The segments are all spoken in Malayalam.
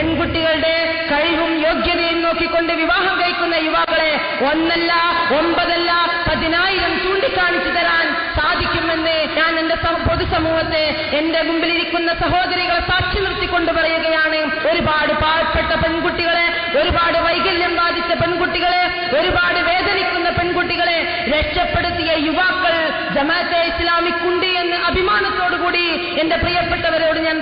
പെൺകുട്ടികളുടെ കഴിവും യോഗ്യതയും നോക്കിക്കൊണ്ട് വിവാഹം കഴിക്കുന്ന യുവാക്കളെ ഒന്നല്ല ഒമ്പതല്ല പതിനായിരം ചൂണ്ടിക്കാണിച്ചു തരാൻ സാധിക്കുമെന്ന് ഞാൻ എന്റെ പൊതുസമൂഹത്തെ എന്റെ മുമ്പിലിരിക്കുന്ന സഹോദരികളെ സാക്ഷി നിർത്തിക്കൊണ്ട് പറയുകയാണ്. ഒരുപാട് പാവപ്പെട്ട പെൺകുട്ടികളെ ഒരുപാട് വൈകല്യം ബാധിച്ച പെൺകുട്ടികളെ ഒരുപാട് വേദനിക്കുന്ന പെൺകുട്ടികളെ രക്ഷപ്പെടുത്തിയ യുവാക്കൾ ജമാഅത്തെ ഇസ്ലാമിക്കുണ്ട് എന്ന് അഭിമാനത്തോടുകൂടി എന്റെ പ്രിയപ്പെട്ടവരോട് ഞാൻ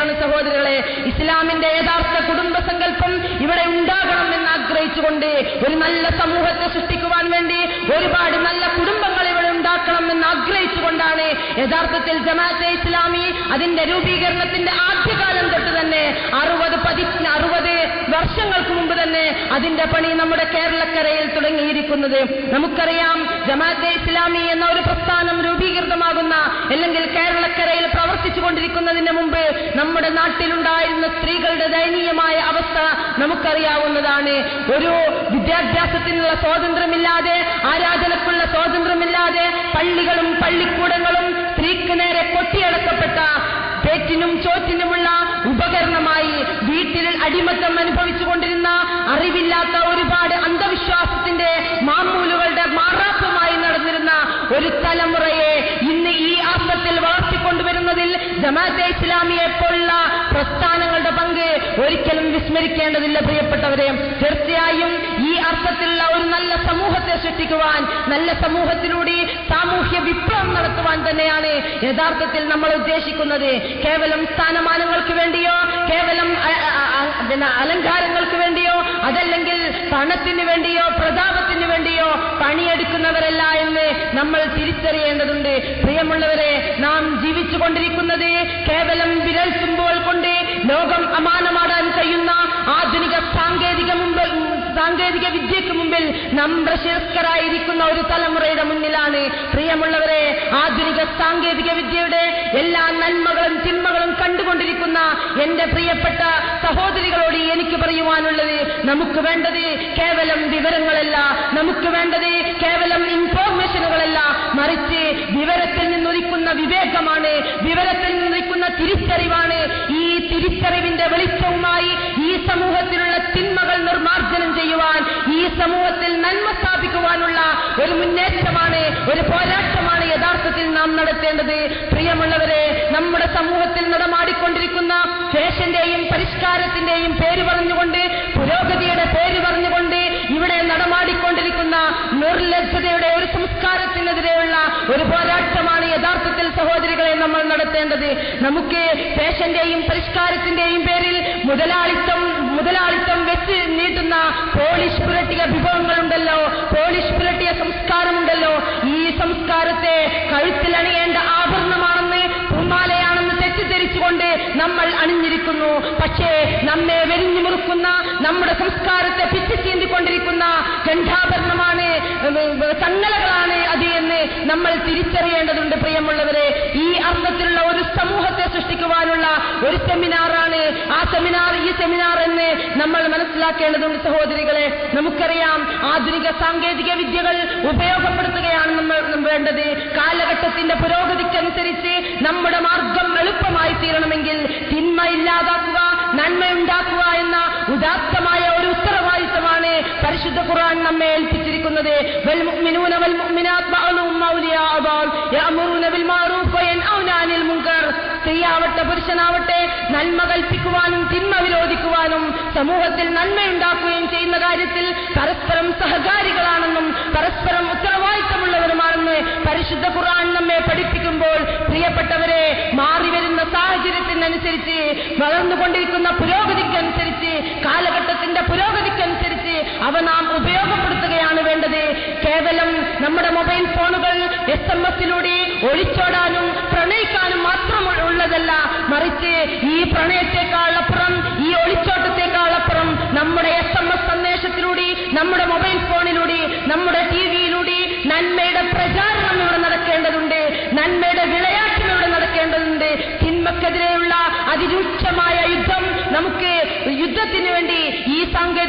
പറയുകയാണ് സഹോദരങ്ങളെ ഇസ്ലാമിന്റെ യഥാർത്ഥ കുടുംബ സങ്കല്പം ഇവിടെ ഉണ്ടാകണം എന്ന് ആഗ്രഹിച്ചുകൊണ്ട് ഒരു നല്ല സമൂഹത്തെ സൃഷ്ടിക്കുവാൻ വേണ്ടി ഒരുപാട് നല്ല കുടുംബങ്ങൾ ഇവിടെ ഉണ്ടാക്കണം എന്ന് ആഗ്രഹിച്ചുകൊണ്ടാണ് യഥാർത്ഥത്തിൽ ജമാഅത്തെ ഇസ്ലാമി അതിന്റെ രൂപീകരണത്തിന്റെ ആദ്യകാലം തൊട്ട് തന്നെ അറുപത് പതി അറുപത് വർഷങ്ങൾക്ക് മുമ്പ് തന്നെ അതിന്റെ പണി നമ്മുടെ കേരളക്കരയിൽ തുടങ്ങിയിരിക്കുന്നത്. നമുക്കറിയാം ജമാഅത്തെ ഇസ്ലാമി എന്ന ഒരു പ്രസ്ഥാനം രൂപീകൃതമാകുന്ന അല്ലെങ്കിൽ കേരളക്കരയിൽ പ്രവർത്തിച്ചു കൊണ്ടിരിക്കുന്നതിന് മുമ്പ് നമ്മുടെ നാട്ടിലുണ്ടായിരുന്ന സ്ത്രീകളുടെ ദയനീയമായ അവസ്ഥ നമുക്കറിയാവുന്നതാണ്. ഒരു വിദ്യാഭ്യാസത്തിനുള്ള സ്വാതന്ത്ര്യമില്ലാതെ ആരാധനക്കുള്ള സ്വാതന്ത്ര്യമില്ലാതെ പള്ളികളും പള്ളിക്കൂടങ്ങളും സ്ത്രീക്ക് നേരെ കൊട്ടിയടക്കപ്പെട്ട പേറ്റിനും ചോറ്റിനുമുള്ള അടിമത്തം അനുഭവിച്ചുകൊണ്ടിരുന്ന അറിവില്ലാത്ത ഒരുപാട് അന്ധവിശ്വാസത്തിന്റെ മാമൂലുകളുടെ മാറാപ്പുമായി നടന്നിരുന്ന ഒരു തലമുറയെ ഇന്ന് ഈ അർത്ഥത്തിൽ വളർത്തിക്കൊണ്ടുവരുന്നതിൽ ജമാഅത്തെ ഇസ്ലാമിയെ പോലുള്ള പങ്ക് ഒരിക്കലും വിസ്മരിക്കേണ്ടതില്ല പ്രിയപ്പെട്ടവരെ. തീർച്ചയായും ഈ അർത്ഥത്തിലുള്ള ഒരു നല്ല സമൂഹത്തെ സൃഷ്ടിക്കുവാൻ നല്ല സമൂഹത്തിലൂടെ സാമൂഹ്യ വിപ്ലവം നടത്തുവാൻ തന്നെയാണ് യഥാർത്ഥത്തിൽ നമ്മൾ ഉദ്ദേശിക്കുന്നത്. കേവലം സ്ഥാനമാനങ്ങൾക്ക് വേണ്ടിയോ കേവലം അലങ്കാരങ്ങൾക്ക് വേണ്ടിയോ അതല്ലെങ്കിൽ പണത്തിന് വേണ്ടിയോ പ്രതാപത്തിന് വേണ്ടിയോ പണിയെടുക്കുന്നവരല്ല എന്ന് നമ്മൾ തിരിച്ചറിയേണ്ടതുണ്ട്. പ്രിയമുള്ളവരെ നാം ജീവിച്ചുകൊണ്ടിരിക്കുന്നത് കേവലം വിരൽ ചുമ്പുകൾ കൊണ്ട് ലോകം അമാനമാടാൻ കഴിയുന്ന ആധുനിക സാങ്കേതിക മുമ്പ് സാങ്കേതിക വിദ്യയ്ക്ക് മുമ്പിൽ നമ്രശിരസ്കരായിരിക്കുന്ന ഒരു തലമുറയുടെ മുന്നിലാണ്. പ്രിയമുള്ളവരെ ആധുനിക സാങ്കേതിക വിദ്യയുടെ എല്ലാ നന്മകളും തിന്മകളും കണ്ടുകൊണ്ടിരിക്കുന്ന എന്റെ പ്രിയപ്പെട്ട സഹോദരികളോട് എനിക്ക് പറയുവാനുള്ളത് നമുക്ക് വേണ്ടത് കേവലം വിവരങ്ങളല്ല നമുക്ക് വേണ്ടത് കേവലം ഇൻഫോർമേഷനുകളല്ല മറിച്ച് വിവരത്തിൽ നിന്നൊരിക്കുന്ന വിവേകമാണ് വിവരത്തിൽ നിന്നൊരിക്കുന്ന തിരിച്ചറിവാണ് ഈ തിരിച്ചറിവിന്റെ വെളിച്ചവുമായി ഈ സമൂഹത്തിലുള്ള തിന്മകൾ നിർമ്മാർജനം ചെയ്യുവാൻ ഈ സമൂഹത്തിൽ നന്മ സ്ഥാപിക്കുവാനുള്ള ഒരു മുന്നേറ്റമാണ് ഒരു പോരാട്ടമാണ് യഥാർത്ഥത്തിൽ നാം നടത്തേണ്ടത്. പ്രിയമുള്ളവരെ നമ്മുടെ സമൂഹത്തിൽ നടമാടിക്കൊണ്ടിരിക്കുന്ന ശേഷന്റെയും പരിഷ്കാരത്തിന്റെയും പേര് പറഞ്ഞുകൊണ്ട് പുരോഗതിയുടെ പേര് പറഞ്ഞുകൊണ്ട് ഇവിടെ നടമാടിക്കൊണ്ടിരിക്കുന്ന നിർലജ്ജതയുടെ ഒരു സംസ്കാരത്തിനെതിരെയുള്ള ഒരു പോരാട്ടമാണ് നടത്തേണ്ടത് നമുക്ക് ഫാഷന്റെയും പരിഷ്കാരത്തിന്റെയും പേരിൽ മുതലാളിത്തം മുതലാളിത്തം വെച്ച് നീട്ടുന്ന പോളിഷ് പുരട്ടിയ വിഭവങ്ങളുണ്ടല്ലോ. പോളിഷ് പുരട്ടിയ സംസ്കാരമുണ്ടല്ലോ. ഈ സംസ്കാരത്തെ കഴുത്തിലണിയേണ്ട ആഭരണമാണെന്ന് പൂമാലയാണെന്ന് തെറ്റിദ്ധരിച്ചുകൊണ്ട് നമ്മൾ അണിഞ്ഞിരിക്കുന്നു. പക്ഷേ നമ്മെ വെരിഞ്ഞു മുറുക്കുന്ന നമ്മുടെ സംസ്കാരത്തെ പിച്ചു ചീന്തിക്കൊണ്ടിരിക്കുന്ന ഗണ്ഡാഭരണമാണ് സംഗലകളാണ് അത് എന്ന് നമ്മൾ തിരിച്ചറിയേണ്ടതുണ്ട് പ്രിയമുള്ളവരെ. ഈ അർത്ഥത്തിലുള്ള ഒരു സമൂഹത്തെ സൃഷ്ടിക്കുവാനുള്ള ഒരു സെമിനാറാണ്. ആ സെമിനാർ ഈ സെമിനാർ എന്ന് നമ്മൾ മനസ്സിലാക്കേണ്ടതുണ്ട് സഹോദരികളെ. നമുക്കറിയാം ആധുനിക സാങ്കേതിക വിദ്യകൾ ഉപയോഗപ്പെടുത്തുകയാണ് നമ്മൾ വേണ്ടത് കാലഘട്ടത്തിന്റെ പുരോഗതിക്കനുസരിച്ച് ഇല്ലാതാക്കുക നന്മ ഉണ്ടാക്കുക എന്ന ഉദാത്തമായ ഒരു ഉത്തരവാദിത്തമാണ് പരിശുദ്ധ ഖുർആൻ നമ്മെ ഏൽപ്പിച്ചിരിക്കുന്നത്. സ്ത്രീയാവട്ടെ പുരുഷനാവട്ടെ നന്മ കൽപ്പിക്കുവാനും തിന്മ വിരോധിക്കുവാനും സമൂഹത്തിൽ നന്മയുണ്ടാക്കുകയും ചെയ്യുന്ന കാര്യത്തിൽ പരസ്പരം സഹകാരികളാണെന്നും പരസ്പരം ഉത്തരവാദിത്തമുള്ളവരുമാണെന്ന് പരിശുദ്ധ ഖുർആൻ നമ്മെ പഠിപ്പിക്കുമ്പോൾ പ്രിയപ്പെട്ടവരെ മാറി വരുന്ന സാഹചര്യത്തിനനുസരിച്ച് വളർന്നുകൊണ്ടിരിക്കുന്ന പുരോഗതിക്കനുസരിച്ച് കാലഘട്ടത്തിന്റെ പുരോഗതിക്കനുസരിച്ച് അവ നാം ഉപയോഗപ്പെടുത്തുകയാണ് വേണ്ടത്. കേവലം നമ്മുടെ മൊബൈൽ ഫോണുകൾ എസ് എം എസിലൂടെ ഒളിച്ചോടാനും പ്രണയിക്കാനും മാത്രം ഉള്ളതല്ല. മറിച്ച് ഈ പ്രണയത്തെക്കാളപ്പുറം ഈ ഒളിച്ചോട്ടത്തെക്കാളപ്പുറം നമ്മുടെ എസ് എം എസ് സന്ദേശത്തിലൂടെ നമ്മുടെ മൊബൈൽ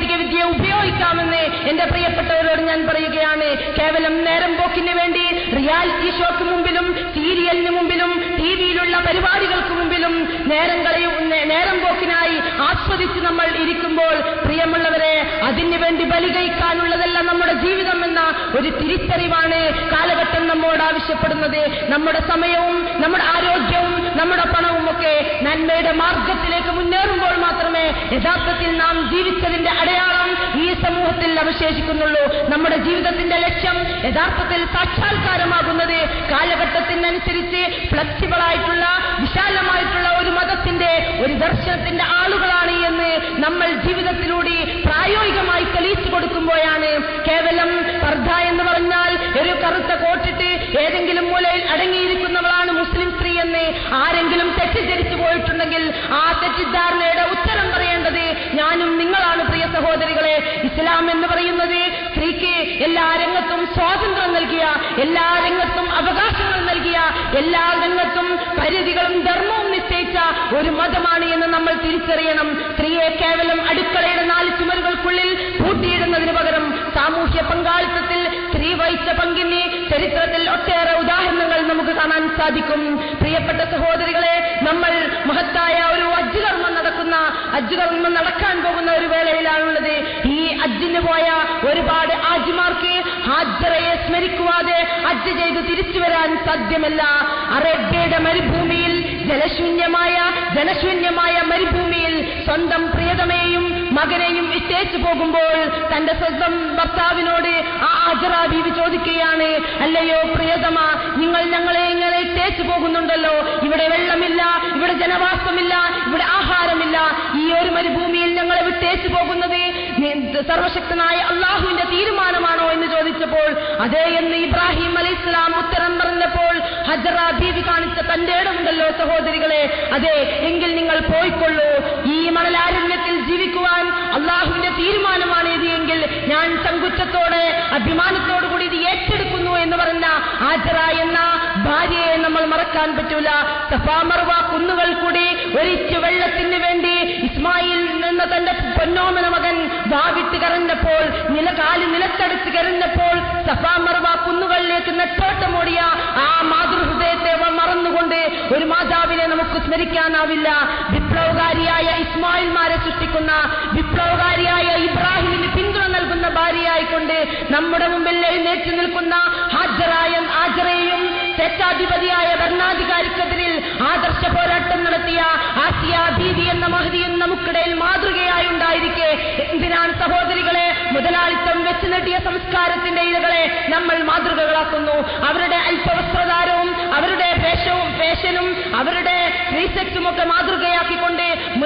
സാങ്കേതിക വിദ്യ ഉപയോഗിക്കാമെന്ന് എന്റെ പ്രിയപ്പെട്ടവരോട് ഞാൻ പറയുകയാണ്. കേവലം നേരം പോക്കിന് വേണ്ടി റിയാലിറ്റി ഷോക്ക് മുമ്പിലും സീരിയലിന് മുമ്പിലും ടി വിയിലുള്ള പരിപാടികൾക്ക് മുമ്പിലും നേരം കളയും നേരം പോക്കിനായി ആസ്വദിച്ച് നമ്മൾ ഇരിക്കുമ്പോൾ പ്രിയമുള്ളവരെ അതിനു വേണ്ടി ബലി കഴിക്കാനുള്ളതല്ല നമ്മുടെ ജീവിതം എന്ന ഒരു തിരിച്ചറിവാണ് കാലഘട്ടം നമ്മോട് ആവശ്യപ്പെടുന്നത്. നമ്മുടെ സമയവും നമ്മുടെ ആരോഗ്യവും നമ്മുടെ പണവും ഒക്കെ നന്മയുടെ മാർഗത്തിലേക്ക് മുന്നേറുമ്പോൾ മാത്രമേ യഥാർത്ഥത്തിൽ നാം ജീവിച്ചതിന്റെ അടയാളം ഈ സമൂഹത്തിൽ അവശേഷിക്കുന്നുള്ളൂ. നമ്മുടെ ജീവിതത്തിന്റെ ലക്ഷ്യം യഥാർത്ഥത്തിൽ സാക്ഷാത്കാരമാകുന്നത് കാലഘട്ടത്തിനനുസരിച്ച് ഫ്ലെക്സിബിൾ ആയിട്ടുള്ള വിശാലമായിട്ടുള്ള ഒരു മതത്തിന്റെ ഒരു ദർശനത്തിന്റെ ആളുകളാണ് എന്ന് നമ്മൾ ജീവിതത്തിലൂടെ പ്രായോഗികമായി തെളിയിച്ചു കൊടുക്കുമ്പോഴാണ് കേവലം പർദ്ധ എന്ന് പറഞ്ഞാൽ ഒരു കറുത്ത കോട്ടിട്ട് ഏതെങ്കിലും മൂലയിൽ എന്ന് ആരെങ്കിലും തെറ്റിദ്ധരിച്ചു പോയിട്ടുണ്ടെങ്കിൽ ആ തെറ്റിദ്ധാരണയുടെ ഉത്തരം പറയേണ്ടത് ഞാനും നിങ്ങളാണ് പ്രിയ സഹോദരികളെ. ഇസ്ലാം എന്ന് പറയുന്നത് സ്ത്രീക്ക് എല്ലാ രംഗത്തും സ്വാതന്ത്ര്യം നൽകിയ എല്ലാ രംഗത്തും അവകാശങ്ങൾ നൽകിയ എല്ലാ രംഗത്തും പരിധികളും ധർമ്മവും നിശ്ചയിച്ച ഒരു മതമാണ് എന്ന് നമ്മൾ തിരിച്ചറിയണം. സ്ത്രീയെ കേവലം അടുക്കളയുടെ നാല് ചുമരുകൾക്കുള്ളിൽ പൂട്ടിയിടുന്നതിന് പകരം സാമൂഹ്യ പങ്കാളിത്തത്തിൽ സ്ത്രീ വഹിച്ച പങ്കിന് ചരിത്രത്തിൽ ഒട്ടേറെ ഉദാഹരണങ്ങൾ നമുക്ക് കാണാൻ സാധിക്കും. പ്രിയപ്പെട്ട സഹോദരികളെ നമ്മൾ മഹത്തായ ഒരു അജ്ജ് കർമ്മം നടക്കുന്ന അജ്ജ് കർമ്മം നടക്കാൻ പോകുന്ന ഒരു വേളയിലാണുള്ളത്. ഈ അജ്ജിന് പോയ ഒരുപാട് ആജിമാർക്ക് ഹാജറയെ സ്മരിക്കുവാതെ അജ്ജ് ചെയ്ത് തിരിച്ചു വരാൻ സാധ്യമല്ല. അറേബ്യയുടെ മരുഭൂമിയിൽ ജലശൂന്യമായ ജനശൂന്യമായ മരുഭൂമിയിൽ സ്വന്തം പ്രിയതമേയും മകനെയും വിട്ടേച്ചു പോകുമ്പോൾ തന്റെ സ്വന്തം ഭർത്താവിനോട് ആ ആജറ ബീവി ചോദിക്കുകയാണ് അല്ലയോ പ്രിയതമ നിങ്ങൾ ഞങ്ങളെ ഇങ്ങനെ ഇട്ടേച്ചു പോകുന്നുണ്ടല്ലോ. ഇവിടെ വെള്ളമില്ല ഇവിടെ ജനവാസമില്ല ഇവിടെ ആഹാരമില്ല. ഈ ഒരു മരുഭൂമിയിൽ ഞങ്ങളെ വിട്ടേച്ചു പോകുന്നത് സർവശക്തനായ അള്ളാഹുവിന്റെ തീരുമാനമാണോ? എന്ന് ചോദിച്ചപ്പോൾ അതേ എന്ന് ഇബ്രാഹിം അലൈഹി ഇസ്ലാം ഉത്തരം ഹജറ ബീവി കാണിച്ച തന്റെ ഇടമുണ്ടല്ലോ സഹോദരികളെ. അതെ എങ്കിൽ നിങ്ങൾ പോയിക്കൊള്ളൂ. ഈ മണലാരണ്യത്തിൽ ജീവിക്കുവാൻ അള്ളാഹുവിന്റെ തീരുമാനമാണ് ഇത് എങ്കിൽ ഞാൻ സങ്കുറ്റത്തോടെ അഭിമാനത്തോടുകൂടി ഇത് ഏറ്റെടുക്കുന്നു എന്ന് പറഞ്ഞ ആജറ എന്ന ഭാര്യയെ നമ്മൾ മറക്കാൻ പറ്റൂല. സഫാമർവ കുന്നുകൾ കൂടി ഒരിച്ചു വെള്ളത്തിന് വേണ്ടി ഇസ്മായിൽ എന്ന തന്റെ പൊന്നോമന മകൻ വാവിട്ട് കരഞ്ഞപ്പോൾ നിലകാലി നിലത്തടിച്ച് കരഞ്ഞപ്പോൾ സഫാമർവ നമുക്ക് സ്മരിക്കാനാവില്ല വിപ്ലവകാരിയായ ഇസ്മായിൽമാരെ സൃഷ്ടിക്കുന്ന വിപ്ലവകാരിയായ ഇബ്രാഹിമിന് പിന്തുണ നൽകുന്ന ഭാര്യയായിക്കൊണ്ട് നമ്മുടെ മുമ്പിൽ എഴുന്നേറ്റ് നിൽക്കുന്ന ഹാജറായ ആജറയും തെറ്റാധിപതിയായ ഭരണാധികാരിക്കെതിരിൽ ആദർശ പോരാട്ടം നടത്തിയ ആസിയ ബീവി എന്ന മഹതിയും നമുക്കിടയിൽ മാതൃകയായി ഉണ്ടായിരിക്കെ. എന്തിനാണ് സഹോദരികളെ മുതലാളിത്തം വെച്ചു നെട്ടിയ സംസ്കാരത്തിന്റെ ഇരകളെ നമ്മൾ മാതൃകകളാക്കുന്നു?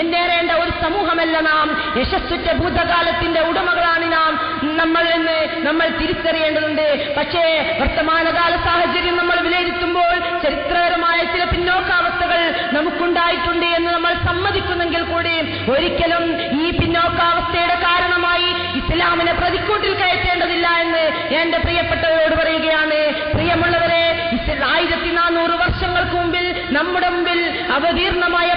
മുന്നേറേണ്ട ഒരു സമൂഹമല്ല നാം. യശസ്സുറ്റ ഭൂതകാലത്തിന്റെ ഉടമകളാണ് നാം. നമ്മൾ എന്ന് നമ്മൾ തിരിച്ചറിയേണ്ടതുണ്ട്. പക്ഷേ വർത്തമാനകാല സാഹചര്യം നമ്മൾ വിലയിരുത്തുമ്പോൾ ചരിത്രപരമായ ചില പിന്നോക്കാവസ്ഥകൾ നമുക്കുണ്ടായിട്ടുണ്ട് എന്ന് നമ്മൾ സമ്മതിക്കുന്നെങ്കിൽ കൂടി ഒരിക്കലും ഈ പിന്നോക്കാവസ്ഥയുടെ കാരണമായി ഇസ്ലാമിനെ പ്രതിക്കൂട്ടിൽ കയറ്റേണ്ടതില്ല എന്ന് എന്റെ പ്രിയപ്പെട്ടവരോട് പറയുകയാണ്. പ്രിയമുള്ളവരെ ആയിരത്തി നാനൂറ് വർഷങ്ങൾക്ക് മുമ്പിൽ നമ്മുടെ മുമ്പിൽ അവതീർണമായ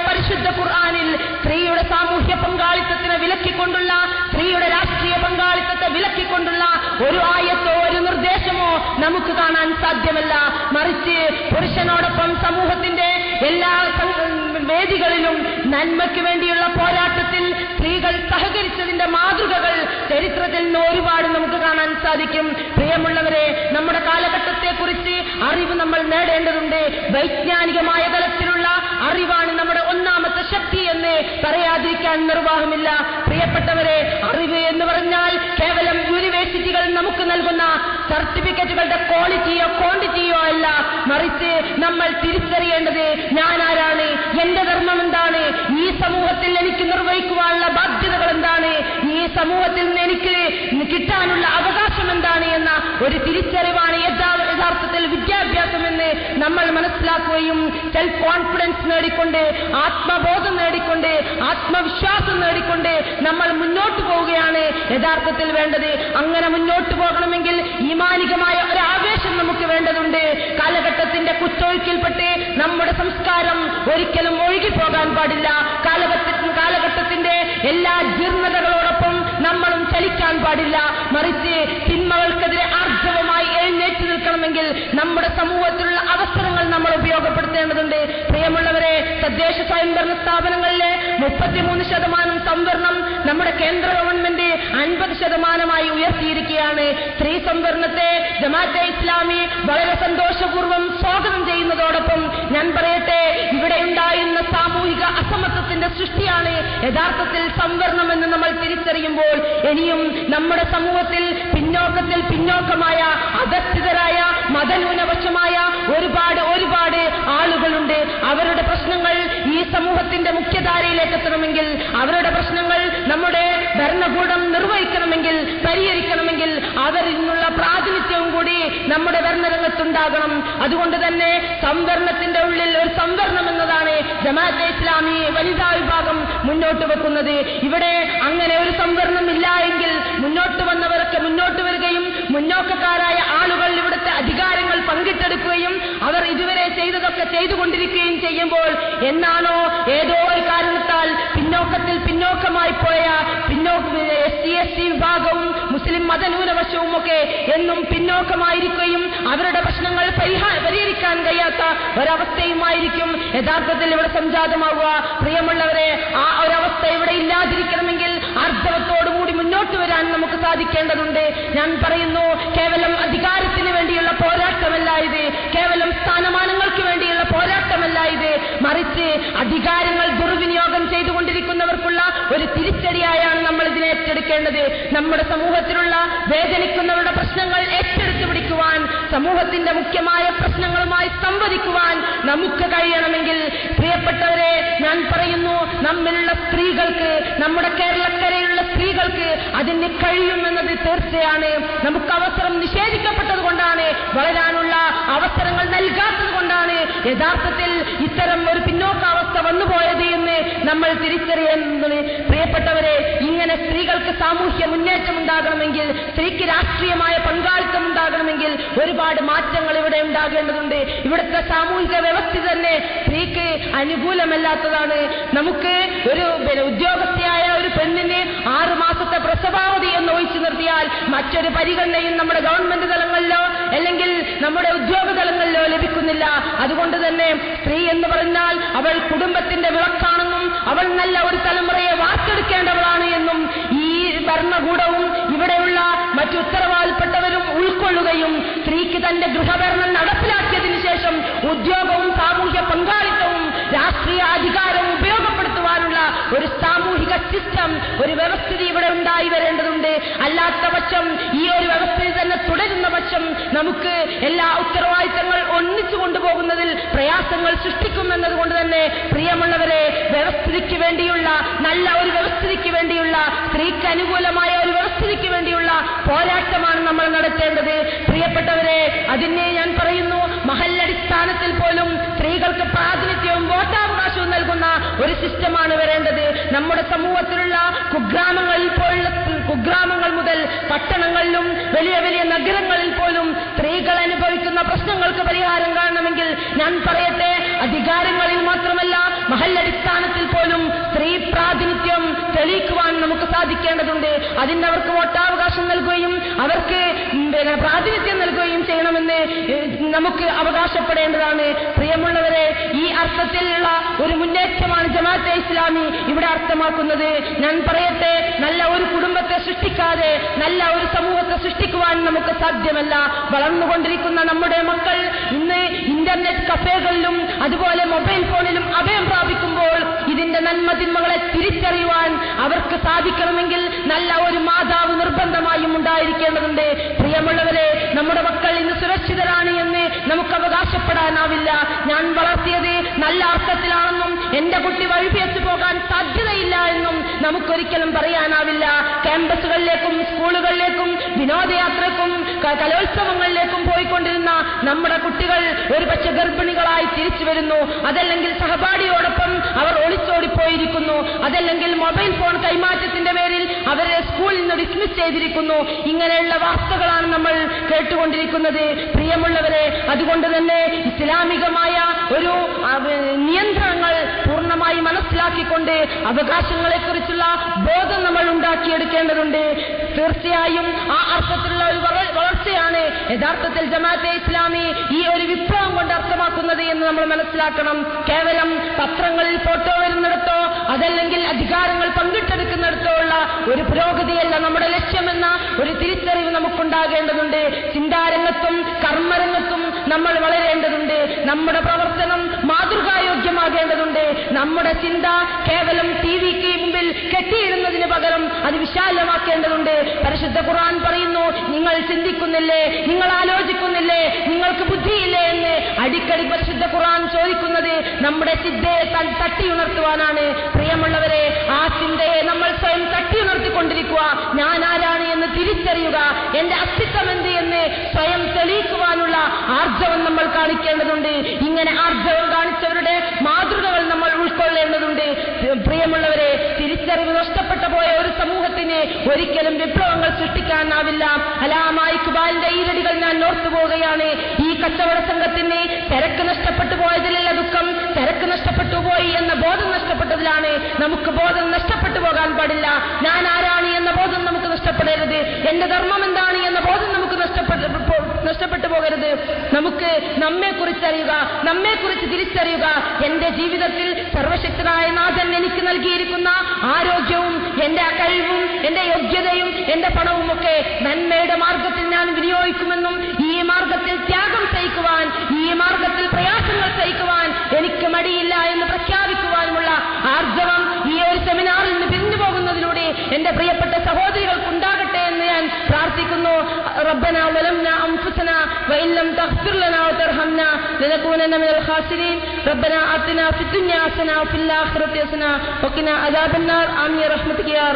പങ്കാളിത്തത്തിനെ വിലക്കിക്കൊണ്ടുള്ള സ്ത്രീയുടെ രാഷ്ട്രീയ പങ്കാളിത്തത്തെ വിലക്കിക്കൊണ്ടുള്ള ഒരു ആയത്തോ ഒരു നിർദ്ദേശമോ നമുക്ക് കാണാൻ സാധ്യമല്ല. മറിച്ച് പുരുഷനോടൊപ്പം സമൂഹത്തിന്റെ എല്ലാ വേദികളിലും നന്മയ്ക്ക് വേണ്ടിയുള്ള പോരാട്ടത്തിൽ സ്ത്രീകൾ സഹകരിച്ചതിന്റെ മാതൃകകൾ ചരിത്രത്തിൽ നിന്ന് ഒരുപാട് നമുക്ക് കാണാൻ സാധിക്കും. പ്രിയമുള്ളവരെ നമ്മുടെ കാലഘട്ടത്തെക്കുറിച്ച് അറിവ് നമ്മൾ നേടേണ്ടതുണ്ട്. വൈജ്ഞാനികമായ പറയാതിരിക്കാൻ നിർവാഹമില്ല പ്രിയപ്പെട്ടവരെ അറിവ് എന്ന് പറഞ്ഞാൽ കേവലം യൂണിവേഴ്സിറ്റികൾ നമുക്ക് നൽകുന്ന സർട്ടിഫിക്കറ്റുകളുടെ ക്വാളിറ്റിയോ ക്വാണ്ടിറ്റിയോ അല്ല. മറിച്ച് നമ്മൾ തിരിച്ചറിയേണ്ടത് ഞാൻ ആരാണ് എന്റെ ധർമ്മം എന്താണ്? ഈ സമൂഹത്തിൽ എനിക്ക് നിർവഹിക്കുവാനുള്ള ബാധ്യതകൾ എന്താണ്? ഈ സമൂഹത്തിൽ നിന്ന് എനിക്ക് കിട്ടാനുള്ള അവകാശം എന്താണ് എന്ന ഒരു തിരിച്ചറിവാണ് യഥാ- യഥാർത്ഥത്തിൽ വിദ്യാഭ്യാസം എന്ന് നമ്മൾ മനസ്സിലാക്കുകയും സെൽഫ് കോൺഫിഡൻസ് നേടിക്കൊണ്ട് ആത്മബോധം നേടിക്കൊണ്ട് ആത്മവിശ്വാസം നേടിക്കൊണ്ട് നമ്മൾ മുന്നോട്ട് പോവുകയാണ് യഥാർത്ഥത്തിൽ വേണ്ടത്. അങ്ങനെ മുന്നോട്ട് പോകണമെങ്കിൽ ഈമാനികമായ ഒരു ആവേശം നമുക്ക് വേണ്ടതുണ്ട്. കാലഘട്ടത്തിന്റെ കുത്തൊഴുക്കിൽപ്പെട്ട് നമ്മുടെ സംസ്കാരം ഒരിക്കലും ഒഴുകി പോകാൻ പാടില്ല. കാലഘട്ട കാലഘട്ടത്തിന്റെ എല്ലാ ജീർണതകളോടൊപ്പം നമ്മളും ചലിക്കാൻ പാടില്ല. മറിച്ച് തിന്മകൾക്കെതിരെ ആർജവമായി നിൽക്കണമെങ്കിൽ നമ്മുടെ സമൂഹത്തിലുള്ള അവസരങ്ങൾ നമ്മൾ ഉപയോഗപ്പെടുത്തേണ്ടതുണ്ട്. പ്രിയമുള്ളവരെ തദ്ദേശ സ്വയംഭരണ സ്ഥാപനങ്ങളിലെ മുപ്പത്തിമൂന്ന് ശതമാനം സംവരണം നമ്മുടെ കേന്ദ്ര ഗവൺമെന്റ് അൻപത് ശതമാനമായി ഉയർത്തിയിരിക്കുകയാണ്. സ്ത്രീ സംവരണത്തെ ജമാഅത്തെ ഇസ്ലാമി വളരെ സന്തോഷപൂർവം സ്വാഗതം ചെയ്യുന്നതോടൊപ്പം ഞാൻ പറയട്ടെ ഇവിടെ ഉണ്ടായിരുന്ന സാമൂഹിക അസമത്വത്തിന്റെ സൃഷ്ടിയാണ് യഥാർത്ഥത്തിൽ സംവരണം എന്ന് നമ്മൾ തിരിച്ചറിയുമ്പോൾ ഇനിയും നമ്മുടെ സമൂഹത്തിൽ പിന്നോക്കത്തിൽ പിന്നോക്കമായ അധസ്ഥിതരായ മതന്യൂനപക്ഷമായ ഒരുപാട് ഒരുപാട് ആളുകളുണ്ട്. അവരുടെ പ്രശ്നങ്ങൾ ഈ സമൂഹത്തിന്റെ മുഖ്യധാരയിലേക്ക് എത്തണമെങ്കിൽ അവരുടെ പ്രശ്നങ്ങൾ നമ്മുടെ ഭരണകൂടം നിർവഹിക്കണമെങ്കിൽ പരിഹരിക്കണമെങ്കിൽ അവരിൽ നിന്നുള്ള നമ്മുടെ ഭരണരംഗത്തുണ്ടാകണം. അതുകൊണ്ട് തന്നെ സംവരണത്തിന്റെ ഉള്ളിൽ ഒരു സംവരണം എന്നതാണ് ജമാഅത്തെ ഇസ്ലാമി വനിതാ വിഭാഗം മുന്നോട്ട് വെക്കുന്നത്. ഇവിടെ അങ്ങനെ ഒരു സംവരണം ഇല്ല എങ്കിൽ മുന്നോട്ട് വന്നവരൊക്കെ മുന്നോട്ട് വരികയും മുന്നോക്കക്കാരായ ആളുകൾ ഇവിടുത്തെ അധികാരങ്ങൾ പങ്കിട്ടെടുക്കുകയും അവർ ഇതുവരെ ചെയ്തതൊക്കെ ചെയ്തുകൊണ്ടിരിക്കുകയും ചെയ്യുമ്പോൾ എന്നാണോ ഏതോ ഒരു കാരണത്താൽ പിന്നോക്കത്തിൽ പിന്നോക്കമായി പോയ പിന്നോക്ക മതന്യൂനപക്ഷവും ഒക്കെ എന്നും പിന്നോക്കമായിരിക്കുകയും അവരുടെ പ്രശ്നങ്ങൾ പരിഹാ- പരിഹരിക്കാൻ കഴിയാത്ത ഒരവസ്ഥയുമായിരിക്കും യഥാർത്ഥത്തിൽ ഇവിടെ സംജാതമാവുക. പ്രിയമുള്ളവരെ ആ ഒരവസ്ഥ ഇവിടെ ഇല്ലാതിരിക്കണമെങ്കിൽ ആർജവത്തോടുകൂടി മുന്നോട്ട് വരാൻ നമുക്ക് സാധിക്കേണ്ടതുണ്ട്. ഞാൻ പറയുന്നു കേവലം അധികാരത്തിന് വേണ്ടിയുള്ള പോരാട്ടമല്ല ഇത്. കേവലം സ്ഥാനമാനങ്ങൾക്ക് വേണ്ടിയുള്ള മറിച്ച് അധികാരങ്ങൾ ദുർവിനിയോഗം ചെയ്തുകൊണ്ടിരിക്കുന്നവർക്കുള്ള ഒരു തിരിച്ചടിയായാണ് നമ്മൾ ഇതിനെ ഏറ്റെടുക്കേണ്ടത്. നമ്മുടെ സമൂഹത്തിലുള്ള വേദനിക്കുന്നവരുടെ പ്രശ്നങ്ങൾ ഏറ്റെടുത്തു പിടിക്കുവാൻ സമൂഹത്തിന്റെ മുഖ്യമായ പ്രശ്നങ്ങളുമായി സംവദിക്കുവാൻ നമുക്ക് കഴിയണമെങ്കിൽ പ്രിയപ്പെട്ടവരെ ഞാൻ പറയുന്നു നമ്മിലുള്ള സ്ത്രീകൾക്ക് നമ്മുടെ കേരളക്കരയിലുള്ള സ്ത്രീകൾക്ക് അതിന് കഴിയുമെന്നത് തീർച്ചയാണ്. നമുക്ക് അവസരം നിഷേധിക്കപ്പെട്ടത് കൊണ്ടാണ് വളരാനുള്ള അവസരങ്ങൾ നൽകാത്തത് കൊണ്ടാണ്. യഥാർത്ഥത്തിൽ ഇത്തരം ഒരു പിന്നോക്കാവസ്ഥ വന്നുപോയത് എന്ന് നമ്മൾ തിരിച്ചറിയേണ്ടത്. പ്രിയപ്പെട്ടവരെ ഇങ്ങനെ സ്ത്രീകൾക്ക് സാമൂഹ്യ മുന്നേറ്റം ഉണ്ടാകണമെങ്കിൽ സ്ത്രീക്ക് രാഷ്ട്രീയമായ പങ്കാളിത്തം ഉണ്ടാകണമെങ്കിൽ ഒരുപാട് മാറ്റങ്ങൾ ഇവിടെ ഉണ്ടാകേണ്ടതുണ്ട്. ഇവിടുത്തെ സാമൂഹിക വ്യവസ്ഥ തന്നെ സ്ത്രീക്ക് അനുകൂലമല്ലാത്തതാണ്. നമുക്ക് ഒരു ഉദ്യോഗസ്ഥയായ ഒരു പെണ്ണിന് ആറു മാസത്തെ പ്രസവാവധി എന്ന് ഒഴിച്ചു നിർത്തിയാൽ മറ്റൊരു പരിഗണനയും നമ്മുടെ ഗവൺമെന്റ് തലങ്ങളിലോ അല്ലെങ്കിൽ നമ്മുടെ ഉദ്യോഗ തലങ്ങളിലോ ലഭിക്കുന്നില്ല. അതുകൊണ്ട് തന്നെ സ്ത്രീ എന്ന് പറഞ്ഞാൽ അവൾ കുടുംബത്തിന്റെ വിളക്കാണെന്നും അവൾ നല്ല ഒരു തലമുറയെ വാർത്തെടുക്കേണ്ടവളാണ് എന്നും ഈ ഭരണകൂടവും ഇവിടെയുള്ള മറ്റു ഉത്തരവാദപ്പെട്ടവരും ഉൾക്കൊള്ളുകയും സ്ത്രീക്ക് തന്റെ ഗൃഹഭരണം നടപ്പിലാക്കിയതിനു ശേഷം ഉദ്യോഗവും സാമൂഹ്യ പങ്കാളിത്തവും രാഷ്ട്രീയ അധികാരവും ഉപയോഗപ്പെടുത്തുവാനുള്ള ഒരു സാമൂഹിക സിസ്റ്റം ഒരു വ്യവസ്ഥിതി ഇവിടെ ഉണ്ടായി വരേണ്ടതുണ്ട്. അല്ലാത്ത പക്ഷം ഈ ഒരു വ്യവസ്ഥയിൽ തന്നെ തുടരുന്ന പക്ഷം നമുക്ക് എല്ലാ ഉത്തരവാദിത്തങ്ങൾ ഒന്നിച്ചു കൊണ്ടുപോകുന്നതിൽ പ്രയാസങ്ങൾ സൃഷ്ടിക്കുമെന്നതുകൊണ്ട് തന്നെ പ്രിയമുള്ളവരെ വ്യവസ്ഥിതിക്ക് വേണ്ടിയുള്ള നല്ല ഒരു വ്യവസ്ഥിതിക്ക് വേണ്ടിയുള്ള സ്ത്രീക്ക് അനുകൂലമായ ഒരു വ്യവസ്ഥിതിക്ക് വേണ്ടിയുള്ള പോരാട്ടമാണ് നമ്മൾ നടത്തേണ്ടത്. പ്രിയപ്പെട്ടവരെ അതിനെ ഞാൻ പറയുന്നു മഹല്ലടിസ്ഥാനത്തിൽ പോലും സ്ത്രീകൾക്ക് പ്രാതിനിധ്യവും വോട്ടാവകാശവും നൽകുന്ന ഒരു സിസ്റ്റമാണ് വരേണ്ടത്. നമ്മുടെ സമൂഹത്തിലുള്ള കുഗ്രാമങ്ങളിൽ പോലുള്ള കുഗ്രാമങ്ങൾ മുതൽ പട്ടണങ്ങളിലും വലിയ വലിയ നഗരങ്ങളിൽ പോലും സ്ത്രീകൾ അനുഭവിക്കുന്ന പ്രശ്നങ്ങൾക്ക് പരിഹാരം കാണണമെങ്കിൽ ഞാൻ പറയട്ടെ അധികാരങ്ങളിൽ മാത്രമല്ല മഹല്ലടിസ്ഥാനത്തിൽ പോലും സ്ത്രീ പ്രാതിനിധ്യം തെളിയിക്കുവാൻ നമുക്ക് സാധിക്കേണ്ടതുണ്ട്. അതിന് അവർക്ക് വോട്ടാവകാശം നൽകുകയും അവർക്ക് പ്രാതിനിധ്യം നൽകുകയും ചെയ്യണമെന്ന് നമുക്ക് അവകാശപ്പെടേണ്ടതാണ്. പ്രിയമുള്ളവരെ ഈ അർത്ഥത്തിലുള്ള ഒരു മുന്നേറ്റമാണ് ജമാഅത്തെ ഇസ്ലാമി ഇവിടെ അർത്ഥമാക്കുന്നത്. ഞാൻ പറയട്ടെ നല്ല ഒരു കുടുംബത്തെ സൃഷ്ടിക്കാതെ നല്ല ഒരു സമൂഹത്തെ സൃഷ്ടിക്കുവാൻ നമുക്ക് സാധ്യമല്ല. വളർന്നുകൊണ്ടിരിക്കുന്ന നമ്മുടെ മക്കൾ ഇന്ന് ഇന്റർനെറ്റ് കഫേകളിലും അതുപോലെ മൊബൈൽ ഫോണിലും അഭയം പ്രാപിക്കുമ്പോൾ ഇതിന്റെ നന്മതിന്മകളെ തിരിച്ചറിയുവാൻ അവർക്ക് സാധിക്കണമെങ്കിൽ നല്ല ഒരു മാതാവ് നിർബന്ധമായും ഉണ്ടായിരിക്കേണ്ടതുണ്ട്. പ്രിയമുള്ളവരെ നമ്മുടെ മക്കൾ ഇന്ന് സുരക്ഷിതരാണ് എന്ന് നമുക്ക് അവകാശപ്പെടാനാവില്ല. ഞാൻ വളർത്തിയത് നല്ല അർത്ഥത്തിലാണെന്നും എന്റെ കുട്ടി വഴിപിയച്ചു പോകാൻ സാധ്യതയില്ല എന്നും നമുക്കൊരിക്കലും പറയാനാവില്ല. ക്യാമ്പസുകളിലേക്കും സ്കൂളുകളിലേക്കും വിനോദയാത്രക്കും കലോത്സവങ്ങളിലേക്കും പോയിക്കൊണ്ടിരുന്ന നമ്മുടെ കുട്ടികൾ ഒരുപക്ഷെ ഗർഭിണികളായി തിരിച്ചു വരുന്നു. അതല്ലെങ്കിൽ സഹപാഠിയോടൊപ്പം അവർ ഒളിച്ചോടിപ്പോയിരിക്കുന്നു. അതല്ലെങ്കിൽ മൊബൈൽ ഫോൺ കൈമാറ്റത്തിന്റെ പേരിൽ അവരെ സ്കൂളിൽ നിന്ന് ഡിസ്മിസ് ചെയ്തിരിക്കുന്നു. ഇങ്ങനെയുള്ള വാർത്തകളാണ് നമ്മൾ കേട്ടുകൊണ്ടിരിക്കുന്നത്. പ്രിയമുള്ളവരെ അതുകൊണ്ട് തന്നെ ഇസ്ലാമികമായ ഒരു നിയന്ത്രണങ്ങൾ പൂർണമായി മനസ്സിലാക്കിക്കൊണ്ട് അർത്ഥത്തിലുള്ള ബോധം നമ്മൾ ഉണ്ടാക്കിയെടുക്കേണ്ടതുണ്ട്. തീർച്ചയായും ആ അർത്ഥത്തിലുള്ള ഒരു വളർച്ചയാണ് യഥാർത്ഥത്തിൽ ജമാഅത്തെ ഇസ്ലാമി ഈ ഒരു വിപ്ലവം കൊണ്ട് അർത്ഥമാക്കുന്നത് എന്ന് നമ്മൾ മനസ്സിലാക്കണം. കേവലം പത്രങ്ങളിൽ ഫോട്ടോ വരുന്നിടത്തോ അതല്ലെങ്കിൽ അധികാരങ്ങൾ പങ്കിട്ടെടുക്കുന്നിടത്തോ ഉള്ള ഒരു പുരോഗതിയല്ല നമ്മുടെ ലക്ഷ്യമെന്ന ഒരു തിരിച്ചറിവ് നമുക്കുണ്ടാകേണ്ടതുണ്ട്. ചിന്താരംഗത്തും കർമ്മരംഗത്തും നമ്മൾ വളരേണ്ടതുണ്ട്. നമ്മുടെ പ്രവർത്തനം മാതൃകായോഗ്യമാകേണ്ടതുണ്ട്. നമ്മുടെ ചിന്ത കേവലം അത് വിശാലമാക്കേണ്ടതുണ്ട്. പരിശുദ്ധ ഖുർആൻ പറയുന്നു നിങ്ങൾ ചിന്തിക്കുന്നില്ലേ? നിങ്ങൾ ആലോചിക്കുന്നില്ലേ? നിങ്ങൾക്ക് ബുദ്ധിയില്ലേ എന്ന്? അടിക്കടി പരിശുദ്ധ ഖുർആൻ ചോദിക്കുന്നത് നമ്മുടെ ചിന്തയെ തട്ടിയുണർത്തുവാനാണ്. പ്രിയമുള്ളവരെ ആ ചിന്തയെ നമ്മൾ സ്വയം തട്ടിയുണർത്തിക്കൊണ്ടിരിക്കുക. ഞാൻ ആരാണ് എന്ന് തിരിച്ചറിയുക. എന്റെ അസ്തിത്വം എന്ത് എന്ന് സ്വയം തെളിയിക്കുവാനുള്ള ആർജവം നമ്മൾ കാണിക്കേണ്ടതുണ്ട്. ഇങ്ങനെ ആർജവം കാണിച്ചവരുടെ മാതൃകകൾ നമ്മൾ ഉൾക്കൊള്ളേണ്ടതുണ്ട്. പ്രിയമുള്ളവരെ തിരിച്ചറിവ് ഒരിക്കലും വിപ്ലവങ്ങൾ സൃഷ്ടിക്കാനാവില്ല. അലാമായി കുബാലിന്റെ ഈരടികൾ ഞാൻ നോർത്തു പോവുകയാണ്. ഈ കച്ചവട സംഘത്തിന് തിരക്ക് നഷ്ടപ്പെട്ടു പോയതിലല്ല ദുഃഖം തിരക്ക് നഷ്ടപ്പെട്ടു പോയി എന്ന ബോധം നഷ്ടപ്പെട്ടതിലാണ്. നമുക്ക് ബോധം നഷ്ടപ്പെട്ടു പോകാൻ പാടില്ല. ഞാൻ ആരാണ് എന്ന ബോധം നമുക്ക് നഷ്ടപ്പെടരുത്. എന്റെ ധർമ്മം എന്താണ് എന്ന ബോധം നമുക്ക് നഷ്ടപ്പെട്ടു നഷ്ടപ്പെട്ടു പോകരുത്. നമുക്ക് നമ്മെ കുറിച്ചറിയുക നമ്മെ കുറിച്ച് തിരിച്ചറിയുക. എന്റെ ജീവിതത്തിൽ സർവശക്തനായ നാഥൻ എനിക്ക് നൽകിയിരിക്കുന്ന ആരോഗ്യവും എന്റെ കഴിവും എന്റെ യോഗ്യതയും എന്റെ പണവും ഒക്കെ നന്മയുടെ മാർഗത്തിൽ ഞാൻ വിനിയോഗിക്കുമെന്നും ഈ മാർഗത്തിൽ ത്യാഗം സഹിക്കുവാൻ ഈ മാർഗത്തിൽ പ്രയാസങ്ങൾ സഹിക്കുവാൻ എനിക്ക് മടിയില്ല എന്ന് എന്റെ പ്രിയപ്പെട്ട സഹോദരികൾക്ക് ഉണ്ടാകട്ടെ എന്ന് ഞാൻ പ്രാർത്ഥിക്കുന്നു. റബ്ബന ലനാ മിനൽ ഖാസിരീൻ. റബ്ബന ആതിന ഫിദ് ആഖിറതി ഹസന അദാബന്നാർ. യാ